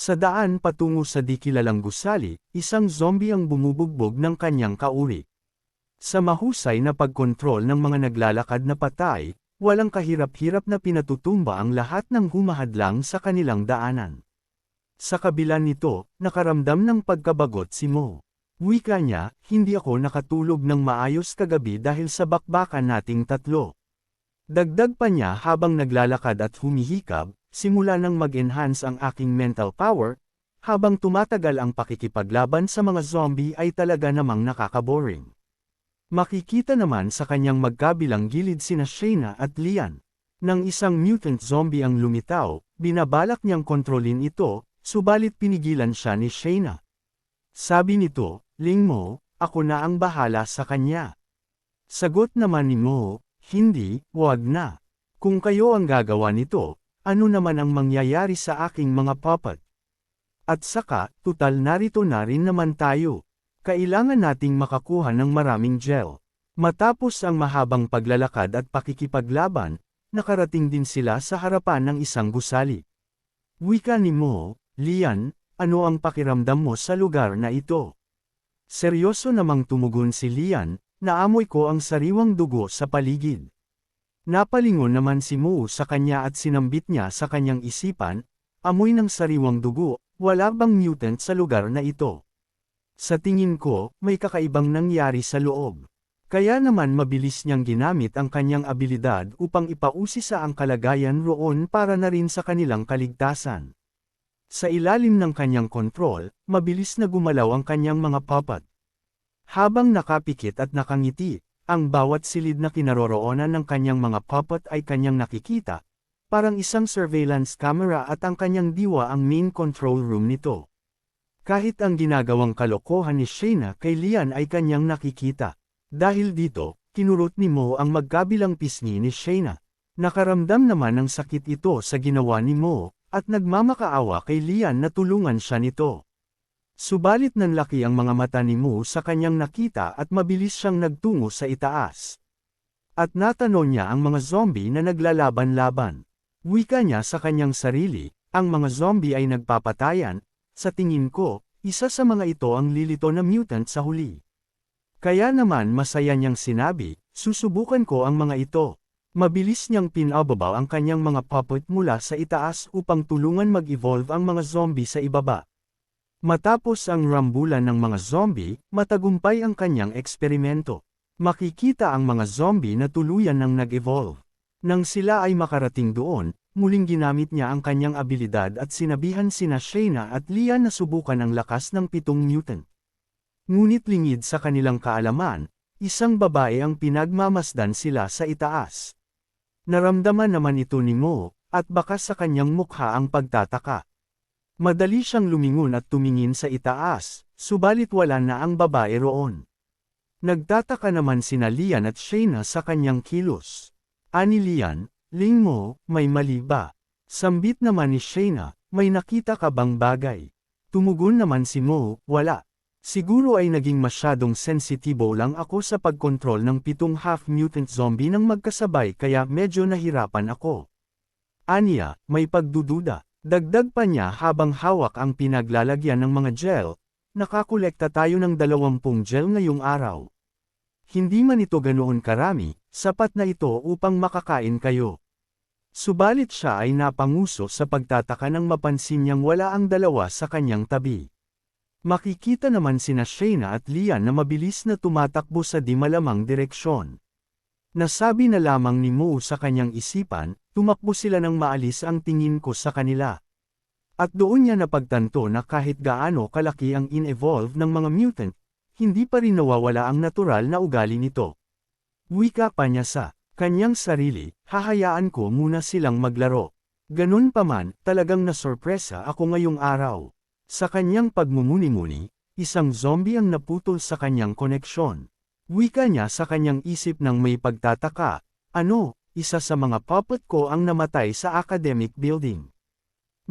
Sa daan patungo sa di kilalang gusali, isang zombie ang bumubugbog ng kanyang kauri. Sa mahusay na pagkontrol ng mga naglalakad na patay, walang kahirap-hirap na pinatutumba ang lahat ng humahadlang sa kanilang daanan. Sa kabila nito, nakaramdam ng pagkabagot si Mo. Wika niya, hindi ako nakatulog ng maayos kagabi dahil sa bakbakan nating tatlo. Dagdag pa niya habang naglalakad at humihikab, simula nang mag-enhance ang aking mental power, habang tumatagal ang pakikipaglaban sa mga zombie ay talaga namang nakakaboring. Makikita naman sa kanyang magkabilang gilid sina Shayna at Lian. Nang isang mutant zombie ang lumitaw, binabalak niyang kontrolin ito, subalit pinigilan siya ni Shayna. Sabi nito, Ling Mo, ako na ang bahala sa kanya. Sagot naman ni Mo, hindi, wag na. Kung kayo ang gagawa nito, ano naman ang mangyayari sa aking mga puppet? At saka, tutal narito na rin naman tayo. Kailangan nating makakuha ng maraming gel. Matapos ang mahabang paglalakad at pakikipaglaban, nakarating din sila sa harapan ng isang gusali. Wika ni Mo, Lian, ano ang pakiramdam mo sa lugar na ito? Seryoso namang tumugon si Lian, naamoy ko ang sariwang dugo sa paligid. Napalingon naman si Mo sa kanya at sinambit niya sa kanyang isipan, amoy ng sariwang dugo, wala bang mutant sa lugar na ito? Sa tingin ko, may kakaibang nangyari sa loob. Kaya naman mabilis niyang ginamit ang kanyang abilidad upang ipausisa ang kalagayan roon para na rin sa kanilang kaligtasan. Sa ilalim ng kanyang kontrol, mabilis na gumalaw ang kanyang mga puppet. Habang nakapikit at nakangiti, ang bawat silid na kinaroroonan ng kanyang mga puppet ay kanyang nakikita, parang isang surveillance camera at ang kanyang diwa ang main control room nito. Kahit ang ginagawang kalokohan ni Shayna kay Lian ay kanyang nakikita. Dahil dito, kinurot ni Mo ang magkabilang pisngi ni Shayna. Nakaramdam naman ng sakit ito sa ginawa ni Mo, at nagmamakaawa kay Lian na tulungan siya nito. Subalit nanlaki ang mga mata ni Mu sa kanyang nakita at mabilis siyang nagtungo sa itaas. At natanong niya ang mga zombie na naglalaban-laban. Wika niya sa kanyang sarili, ang mga zombie ay nagpapatayan, sa tingin ko, isa sa mga ito ang lilito na mutant sa huli. Kaya naman masaya niyang sinabi, susubukan ko ang mga ito. Mabilis niyang pinababaw ang kanyang mga puppet mula sa itaas upang tulungan mag-evolve ang mga zombie sa ibaba. Matapos ang rambulan ng mga zombie, matagumpay ang kanyang eksperimento. Makikita ang mga zombie na tuluyan ng nag-evolve. Nang sila ay makarating doon, muling ginamit niya ang kanyang abilidad at sinabihan sina Shayna at Leah na subukan ang lakas ng pitong mutant. Ngunit lingid sa kanilang kaalaman, isang babae ang pinagmamasdan sila sa itaas. Naramdaman naman ito ni Mo, at baka sa kanyang mukha ang pagtataka. Madali siyang lumingon at tumingin sa itaas, subalit wala na ang babae roon. Nagtataka naman sina Lian at Shayna sa kanyang kilos. Ani Lian, Ling mo, may mali ba? Sambit naman ni Shayna, may nakita ka bang bagay? Tumugon naman si Mo, wala. Siguro ay naging masyadong sensitibo lang ako sa pagkontrol ng pitong half-mutant zombie ng magkasabay kaya medyo nahirapan ako. Anya, may pagdududa. Dagdag pa niya habang hawak ang pinaglalagyan ng mga gel, nakakolekta tayo ng 20 gel ngayong araw. Hindi man ito ganoon karami, sapat na ito upang makakain kayo. Subalit siya ay napanguso sa pagtataka nang mapansin niyang wala ang dalawa sa kanyang tabi. Makikita naman sina Shayna at Lian na mabilis na tumatakbo sa di malamang direksyon. Nasabi na lamang ni Mo sa kanyang isipan, tumakbo sila nang maalis ang tingin ko sa kanila. At doon niya napagtanto na kahit gaano kalaki ang in-evolve ng mga mutant, hindi pa rin nawawala ang natural na ugali nito. Wika pa niya sa kanyang sarili, hahayaan ko muna silang maglaro. Ganun pa man, talagang nasorpresa ako ngayong araw. Sa kanyang pagmumuni-muni, isang zombie ang naputol sa kanyang koneksyon. Wika niya sa kanyang isip ng may pagtataka, ano, isa sa mga puppet ko ang namatay sa academic building.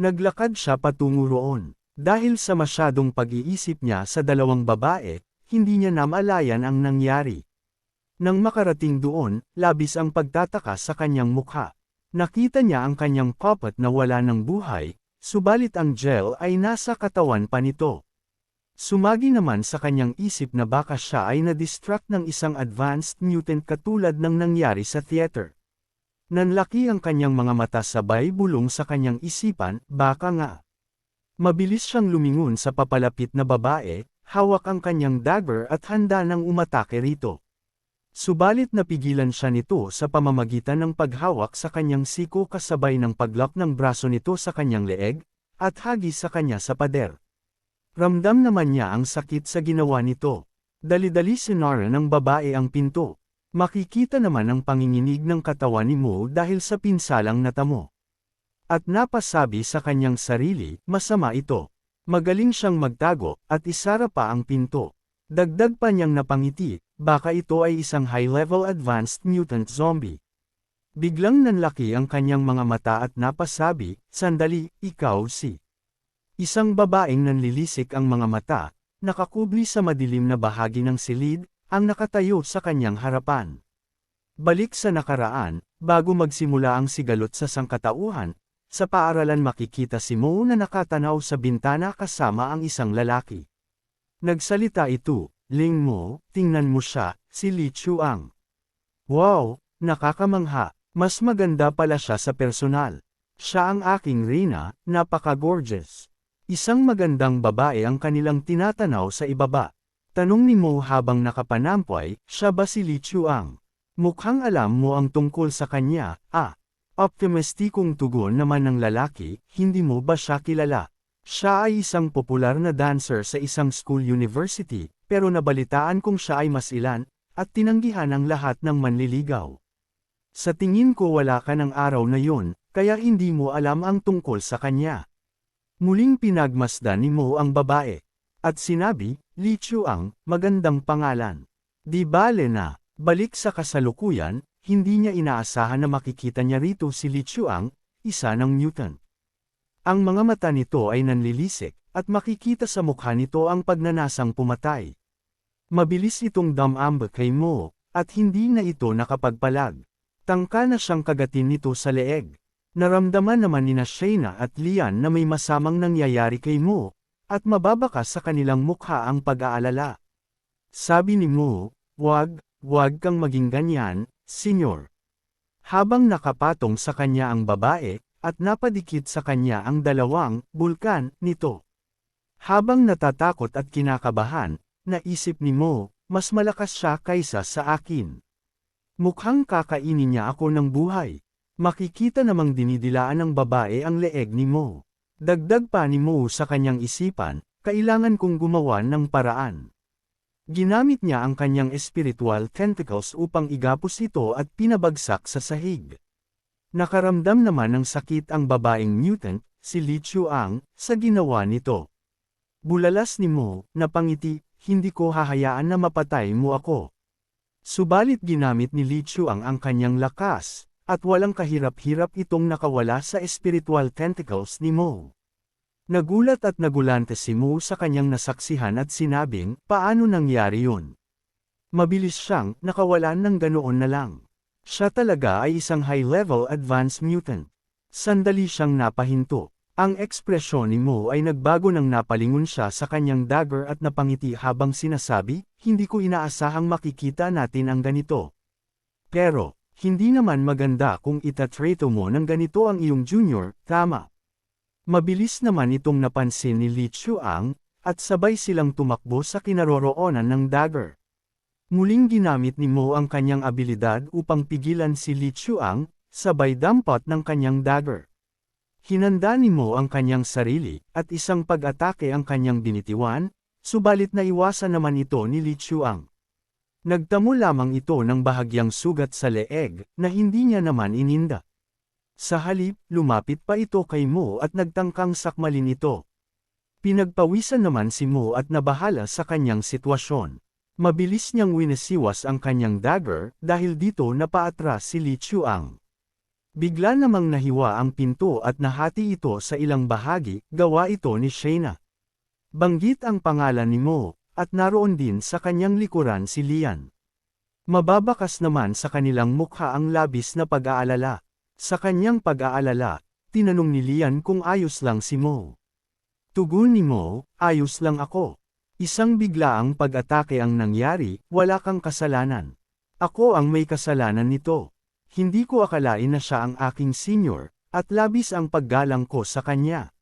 Naglakad siya patungo roon. Dahil sa masyadong pag-iisip niya sa dalawang babae, hindi niya namalayan ang nangyari. Nang makarating doon, labis ang pagtataka sa kanyang mukha. Nakita niya ang kanyang puppet na wala ng buhay, subalit ang gel ay nasa katawan pa nito. Sumagi naman sa kanyang isip na baka siya ay na-distract ng isang advanced mutant katulad ng nangyari sa theater. Nanlaki ang kanyang mga mata sabay bulong sa kanyang isipan, baka nga. Mabilis siyang lumingon sa papalapit na babae, hawak ang kanyang dagger at handa nang umatake rito. Subalit napigilan siya nito sa pamamagitan ng paghawak sa kanyang siko kasabay ng paglock ng braso nito sa kanyang leeg, at hagis sa kanya sa pader. Ramdam naman niya ang sakit sa ginawa nito. Dali-dali sinara ng babae ang pinto. Makikita naman ang panginginig ng katawan ni Mo dahil sa pinsalang natamo. At napasabi sa kanyang sarili, masama ito. Magaling siyang magtago, at isara pa ang pinto. Dagdag pa niyang napangiti, baka ito ay isang high-level advanced mutant zombie. Biglang nanlaki ang kanyang mga mata at napasabi, sandali, ikaw si. Isang babaeng nanlilisik ang mga mata, nakakubli sa madilim na bahagi ng silid, ang nakatayo sa kanyang harapan. Balik sa nakaraan, bago magsimula ang sigalot sa sangkatauhan, sa paaralan makikita si Mo na nakatanaw sa bintana kasama ang isang lalaki. Nagsalita ito, Ling Mo, tingnan mo siya, si Li Chuang. Wow, nakakamangha, mas maganda pala siya sa personal. Siya ang aking Rina, napaka-gorgeous. Isang magandang babae ang kanilang tinatanaw sa ibaba. Tanong ni Mo habang nakapanampay, siya ba si Li Chuang? Mukhang alam mo ang tungkol sa kanya, ah. Optimistikong tugon naman ng lalaki, hindi mo ba siya kilala? Siya ay isang popular na dancer sa isang school university, pero nabalitaan kong siya ay masilan, at tinanggihan ang lahat ng manliligaw. Sa tingin ko wala ka ng araw na yun, kaya hindi mo alam ang tungkol sa kanya. Muling pinagmasdan ni Mo ang babae. At sinabi, Li Chuang, magandang pangalan. Di bale na, balik sa kasalukuyan, hindi niya inaasahan na makikita niya rito si Li Chuang, isa ng mutant. Ang mga mata nito ay nanlilisik, at makikita sa mukha nito ang pagnanasang pumatay. Mabilis itong damamba kay Mo, at hindi na ito nakapagpalag. Tangka na siyang kagatin nito sa leeg. Naramdaman naman ni na at Lian na may masamang nangyayari kay Mo, at mababakas sa kanilang mukha ang pag-aalala. Sabi ni Mo, wag, wag kang maging ganyan, senyor. Habang nakapatong sa kanya ang babae, at napadikit sa kanya ang dalawang bulkan nito. Habang natatakot at kinakabahan, naisip ni Mo, mas malakas siya kaysa sa akin. Mukhang kakainin niya ako ng buhay. Makikita namang dinidilaan ng babae ang leeg ni Mo. Dagdag pa ni Mo sa kanyang isipan, kailangan kong gumawa ng paraan. Ginamit niya ang kanyang spiritual tentacles upang igapos ito at pinabagsak sa sahig. Nakaramdam naman ng sakit ang babaeng mutant, si Li Chuang, sa ginawa nito. Bulalas ni Mo, napangiti, hindi ko hahayaan na mapatay mo ako. Subalit ginamit ni Li Chuang ang kanyang lakas, at walang kahirap-hirap itong nakawala sa spiritual tentacles ni Mo. Nagulat at nagulante si Mo sa kanyang nasaksihan at sinabing, paano nangyari yun? Mabilis siyang, nakawalan ng ganoon na lang. Siya talaga ay isang high-level advanced mutant. Sandali siyang napahinto. Ang ekspresyon ni Mo ay nagbago nang napalingon siya sa kanyang dagger at napangiti habang sinasabi, hindi ko inaasahang makikita natin ang ganito. Pero, hindi naman maganda kung itatreto mo ng ganito ang iyong junior, tama. Mabilis naman itong napansin ni Li Chuang, at sabay silang tumakbo sa kinaroroonan ng dagger. Muling ginamit ni Mo ang kanyang abilidad upang pigilan si Li Chuang, sabay dampot ng kanyang dagger. Hinanda ni Mo ang kanyang sarili, at isang pag-atake ang kanyang binitiwan, subalit naiwasan naman ito ni Li Chuang. Nagtamo lamang ito ng bahagyang sugat sa leeg, na hindi niya naman ininda. Sa halip, lumapit pa ito kay Mo at nagtangkang sakmalin ito. Pinagpawisan naman si Mo at nabahala sa kanyang sitwasyon. Mabilis niyang winasiwas ang kanyang dagger, dahil dito napaatras si Li Chuang. Bigla namang nahiwa ang pinto at nahati ito sa ilang bahagi, gawa ito ni Shayna. Banggit ang pangalan ni Mo, at naroon din sa kanyang likuran si Lian. Mababakas naman sa kanilang mukha ang labis na pag-aalala. Sa kanyang pag-aalala, tinanong ni Lian kung ayos lang si Mo. Tugon ni Mo, ayos lang ako. Isang biglaang pag-atake ang nangyari, wala kang kasalanan. Ako ang may kasalanan nito. Hindi ko akalain na siya ang aking senior, at labis ang paggalang ko sa kanya.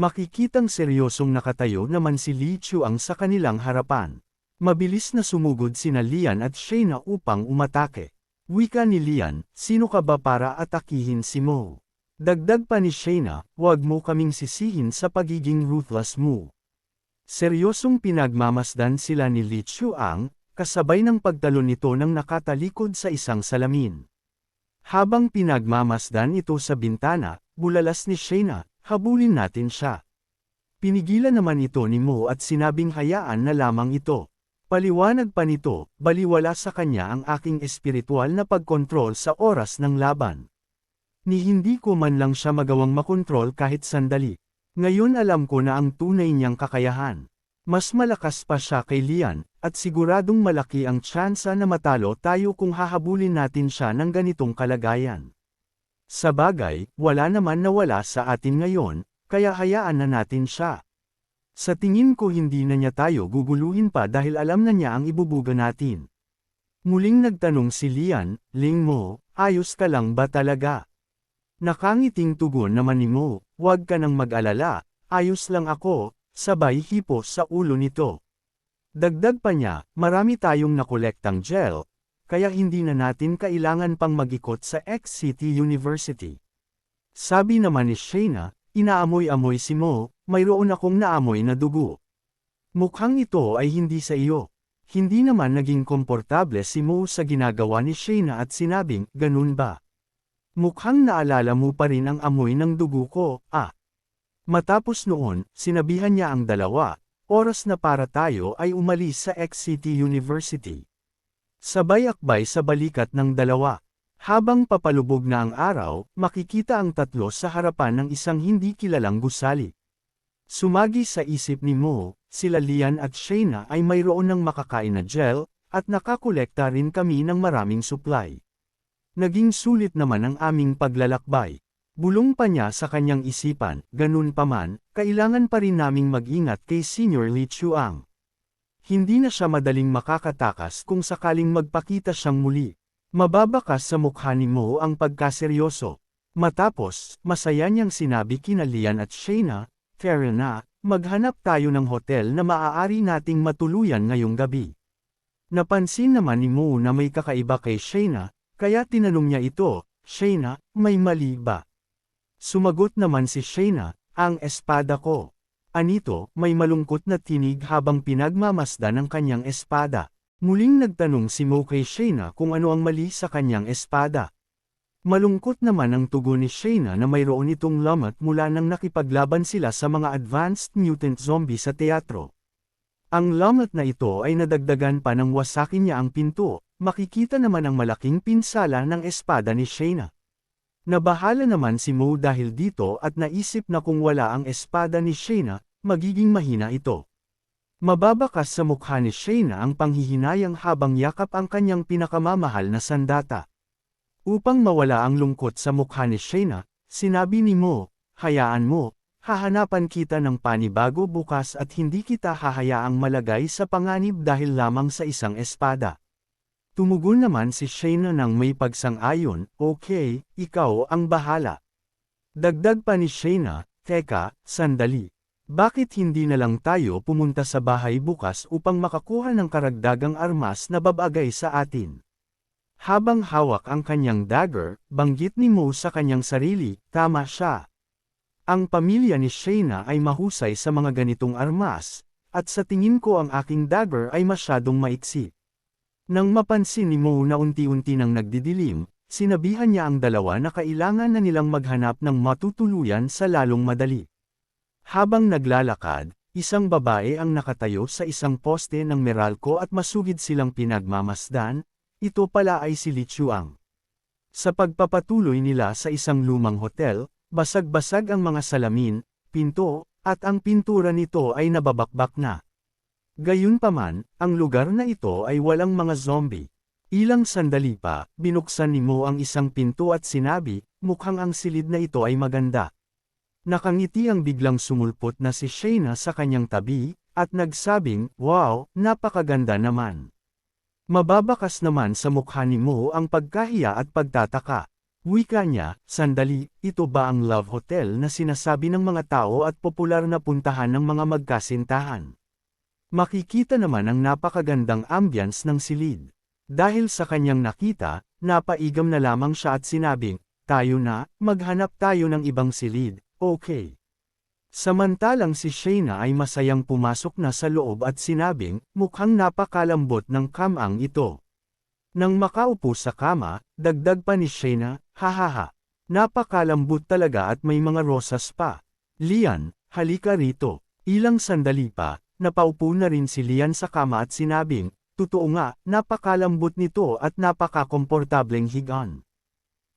Makikitang seryosong nakatayo naman si Li Chuang sa kanilang harapan. Mabilis na sumugod sina Lian at Shayna upang umatake. Wika ni Lian, sino ka ba para atakihin si Mo? Dagdag pa ni Shayna, huwag mo kaming sisihin sa pagiging ruthless mo. Seryosong pinagmamasdan sila ni Li Chuang, kasabay ng pagtalon nito ng nakatalikod sa isang salamin. Habang pinagmamasdan ito sa bintana, bulalas ni Shayna, habulin natin siya. Pinigilan naman ito ni Mo at sinabing hayaan na lamang ito. Paliwanag pa nito, baliwala sa kanya ang aking espiritual na pagkontrol sa oras ng laban. Ni hindi ko man lang siya magawang makontrol kahit sandali. Ngayon alam ko na ang tunay niyang kakayahan. Mas malakas pa siya kay Lian, at siguradong malaki ang tsansa na matalo tayo kung hahabulin natin siya ng ganitong kalagayan. Sa bagay, wala naman nawala sa atin ngayon, kaya hayaan na natin siya. Sa tingin ko hindi na niya tayo guguluhin pa dahil alam na niya ang ibubuga natin. Muling nagtanong si Lian, Ling mo, ayos ka lang ba talaga? Nakangiting tugon naman ni Mo, huwag ka nang mag-alala, ayos lang ako, sabay hipo sa ulo nito. Dagdag pa niya, marami tayong nakolektang gel, kaya hindi na natin kailangan pang magikot sa X-City University. Sabi naman ni Shayna, inaamoy-amoy si Mo, mayroon akong naamoy na dugo. Mukhang ito ay hindi sa iyo. Hindi naman naging komportable si Mo sa ginagawa ni Shayna at sinabing, ganun ba? Mukhang naalala mo pa rin ang amoy ng dugo ko, ah. Matapos noon, sinabihan niya ang dalawa, oras na para tayo ay umalis sa X-City University. Sabay akbay sa balikat ng dalawa. Habang papalubog na ang araw, makikita ang tatlo sa harapan ng isang hindi kilalang gusali. Sumagi sa isip ni Mo, sila Lian at Shayna ay mayroon ng makakain na gel, at nakakolekta rin kami ng maraming supply. Naging sulit naman ang aming paglalakbay. Bulong pa niya sa kanyang isipan, ganun pa man, kailangan pa rin naming mag-ingat kay Senior Li Chuang. Hindi na siya madaling makakatakas kung sakaling magpakita siyang muli. Mababakas sa mukha ni Mo ang pagkaseryoso. Matapos, masaya niyang sinabi kina Lian at Shayna, Fair na, maghanap tayo ng hotel na maaari nating matuluyan ngayong gabi. Napansin naman ni Mo na may kakaiba kay Shayna, kaya tinanong niya ito, Shayna, may mali ba? Sumagot naman si Shayna, ang espada ko. Anito, may malungkot na tinig habang pinagmamasdan ang kanyang espada. Muling nagtanong si Mo kay Shayna kung ano ang mali sa kanyang espada. Malungkot naman ang tugon ni Shayna na mayroon itong lamat mula nang nakipaglaban sila sa mga advanced mutant zombie sa teatro. Ang lamat na ito ay nadagdagan pa ng wasakin niya ang pinto, makikita naman ang malaking pinsala ng espada ni Shayna. Nabahala naman si Mo dahil dito at naisip na kung wala ang espada ni Shayna, magiging mahina ito. Mababakas sa mukha ni Shayna ang panghihinayang habang yakap ang kanyang pinakamamahal na sandata. Upang mawala ang lungkot sa mukha ni Shayna, sinabi ni Mo, hayaan mo, hahanapan kita ng panibago bukas at hindi kita hahayaang malagay sa panganib dahil lamang sa isang espada. Tumugon naman si Shayna nang may pagsang-ayon, okay, ikaw ang bahala. Dagdag pa ni Shayna, teka, sandali. Bakit hindi na lang tayo pumunta sa bahay bukas upang makakuha ng karagdagang armas na babagay sa atin? Habang hawak ang kanyang dagger, banggit ni Mo sa kanyang sarili, tama siya. Ang pamilya ni Shayna ay mahusay sa mga ganitong armas, at sa tingin ko ang aking dagger ay masyadong maiksi. Nang mapansin ni Mo na unti-unti nang nagdidilim, sinabihan niya ang dalawa na kailangan na nilang maghanap ng matutuluyan sa lalong madali. Habang naglalakad, isang babae ang nakatayo sa isang poste ng Meralco at masugid silang pinagmamasdan, ito pala ay si Li Chuang. Sa pagpapatuloy nila sa isang lumang hotel, basag-basag ang mga salamin, pinto, at ang pintura nito ay nababakbak na. Gayunpaman, ang lugar na ito ay walang mga zombie. Ilang sandali pa, binuksan ni Mo ang isang pinto at sinabi, mukhang ang silid na ito ay maganda. Nakangiti ang biglang sumulpot na si Shayna sa kanyang tabi, at nagsabing, wow, napakaganda naman. Mababakas naman sa mukha ni Mo ang pagkahiya at pagtataka. Wika niya, sandali, ito ba ang love hotel na sinasabi ng mga tao at popular na puntahan ng mga magkasintahan? Makikita naman ang napakagandang ambience ng silid. Dahil sa kanyang nakita, napaigam na lamang siya at sinabing, tayo na, maghanap tayo ng ibang silid, okay. Samantalang si Shayna ay masayang pumasok na sa loob at sinabing, mukhang napakalambot ng kamang ito. Nang makaupo sa kama, dagdag pa ni Shayna, hahaha. Napakalambot talaga at may mga rosas pa. Lian, halika rito. Ilang sandali pa, napaupo na rin si Lian sa kama at sinabing, totoo nga, napakalambot nito at napakakomportableng higan.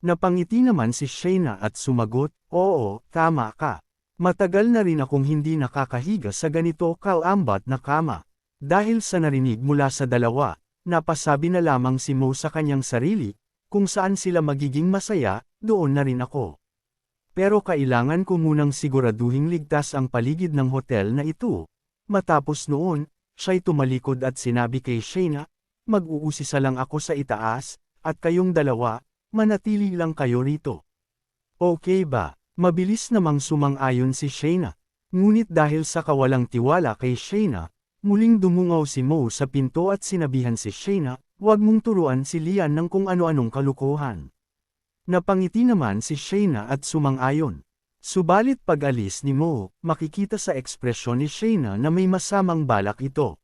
Napangiti naman si Shayna at sumagot, oo, tama ka. Matagal na rin akong hindi nakakahiga sa ganito kalambat na kama. Dahil sa narinig mula sa dalawa, napasabi na lamang si Mo sa kanyang sarili, kung saan sila magiging masaya, doon na rin ako. Pero kailangan ko munang siguraduhing ligtas ang paligid ng hotel na ito. Matapos noon, siya'y tumalikod at sinabi kay Shayna, mag-uusisa lang ako sa itaas, at kayong dalawa, manatili lang kayo rito. Okay ba? Mabilis namang sumang-ayon si Shayna. Ngunit dahil sa kawalang tiwala kay Shayna, muling dumungaw si Mo sa pinto at sinabihan si Shayna, huwag mong turuan si Lian ng kung ano-anong kalukuhan. Napangiti naman si Shayna at sumang-ayon. Subalit pag-alis ni Mo, makikita sa ekspresyon ni Shayna na may masamang balak ito.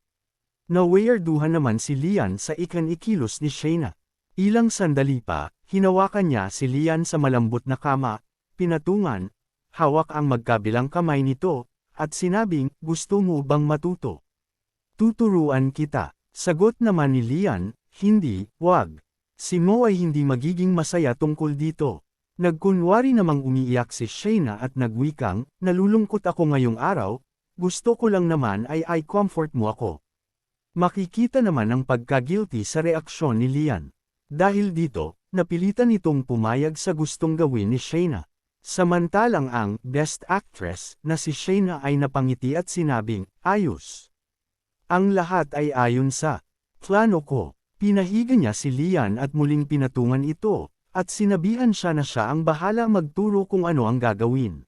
Nawayarduhan naman si Lian sa ikan-ikilos ni Shayna. Ilang sandali pa, hinawakan niya si Lian sa malambot na kama, pinatungan, hawak ang magkabilang kamay nito, at sinabing, gusto mo bang matuto? Tuturuan kita. Sagot naman ni Lian, hindi, wag. Si Mo ay hindi magiging masaya tungkol dito. Nagkunwari namang umiiyak si Shayna at nagwikang, nalulungkot ako ngayong araw, gusto ko lang naman ay ay comfort mo ako. Makikita naman ang pagka-guilty sa reaksyon ni Lian. Dahil dito, napilitan itong pumayag sa gustong gawin ni Shayna. Samantalang ang Best Actress na si Shayna ay napangiti at sinabing, ayos. Ang lahat ay ayon sa plano ko. Pinahiga niya si Lian at muling pinatungan ito, at sinabihan siya na siya ang bahala magturo kung ano ang gagawin.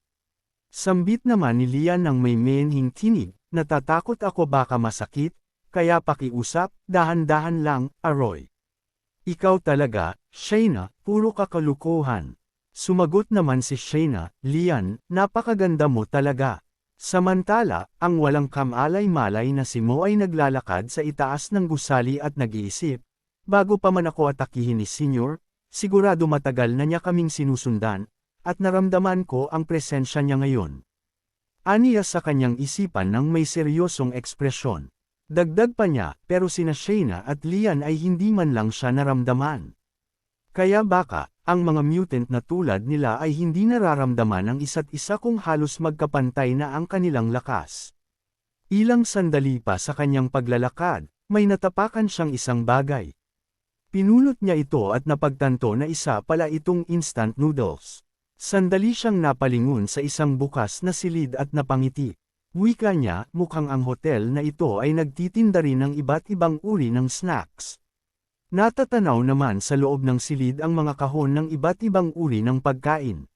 Sambit naman ni Lian ng may menhing tinig, natatakot ako baka masakit, kaya pakiusap, dahan-dahan lang, Aroy. Ikaw talaga, Shayna, puro kakalukuhan. Sumagot naman si Shayna, Lian, napakaganda mo talaga. Samantala, ang walang kamalay-malay na si Mo ay naglalakad sa itaas ng gusali at nag-iisip. Bago pa man ako atakihin ni Senior, sigurado matagal na niya kaming sinusundan, at naramdaman ko ang presensya niya ngayon. Aniya sa kanyang isipan ng may seryosong ekspresyon. Dagdag pa niya, pero sina Shayna at Lian ay hindi man lang siya naramdaman. Kaya baka, ang mga mutant na tulad nila ay hindi nararamdaman ang isa't isa kung halos magkapantay na ang kanilang lakas. Ilang sandali pa sa kanyang paglalakad, may natapakan siyang isang bagay. Pinulot niya ito at napagtanto na isa pala itong instant noodles. Sandali siyang napalingon sa isang bukas na silid at napangiti. Wika niya, mukhang ang hotel na ito ay nagtitinda rin ng iba't ibang uri ng snacks. Natatanaw naman sa loob ng silid ang mga kahon ng iba't ibang uri ng pagkain.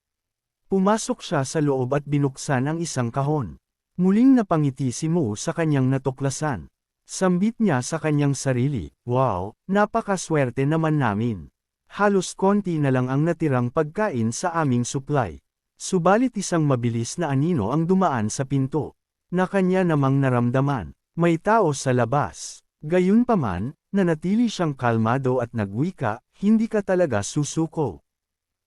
Pumasok siya sa loob at binuksan ang isang kahon. Muling napangiti si Mo sa kanyang natuklasan. Sambit niya sa kanyang sarili, wow, napakaswerte naman namin. Halos konti na lang ang natirang pagkain sa aming supply. Subalit isang mabilis na anino ang dumaan sa pinto. Na kanya namang naramdaman, may tao sa labas. Gayunpaman, nanatili siyang kalmado at nagwika, hindi ka talaga susuko.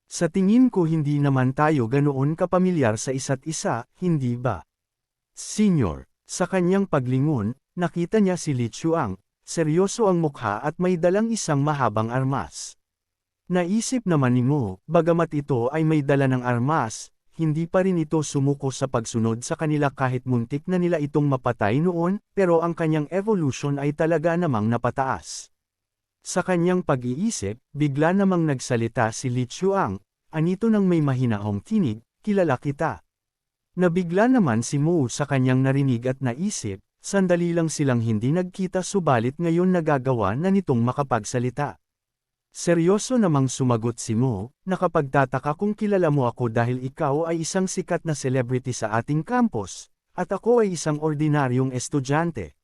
Sa tingin ko hindi naman tayo ganoon kapamilyar sa isa't isa, hindi ba? Senior, sa kanyang paglingon, nakita niya si Li Chuang, seryoso ang mukha at may dalang isang mahabang armas. Naisip naman ni Mo, bagamat ito ay may dala ng armas, hindi pa rin ito sumuko sa pagsunod sa kanila kahit muntik na nila itong mapatay noon, pero ang kanyang evolution ay talaga namang napataas. Sa kanyang pag-iisip, bigla namang nagsalita si Li Chuang, anito nang may mahinahong tinig, kilala kita. Nabigla naman si Mo sa kanyang narinig at naisip, sandali lang silang hindi nagkita subalit ngayon nagagawa na nitong makapagsalita. Seryoso namang sumagot si Mo, nakapagtataka kung kilala mo ako dahil ikaw ay isang sikat na celebrity sa ating campus, at ako ay isang ordinaryong estudyante.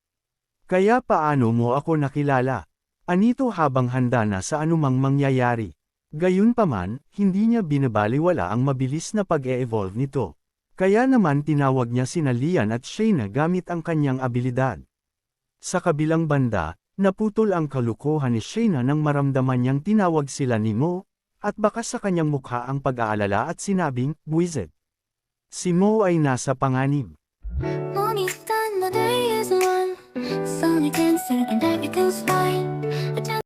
Kaya paano mo ako nakilala? Anito habang handa na sa anumang mangyayari. Gayunpaman, hindi niya binabaliwala ang mabilis na pag-e-evolve nito. Kaya naman tinawag niya sina Lian at Shayna gamit ang kanyang abilidad. Sa kabilang banda, naputol ang kalukuhan ni Shayna nang maramdaman niyang tinawag sila ni Mo, at baka sa kanyang mukha ang pag-aalala at sinabing, Buizet. Si Mo ay nasa panganib. 어,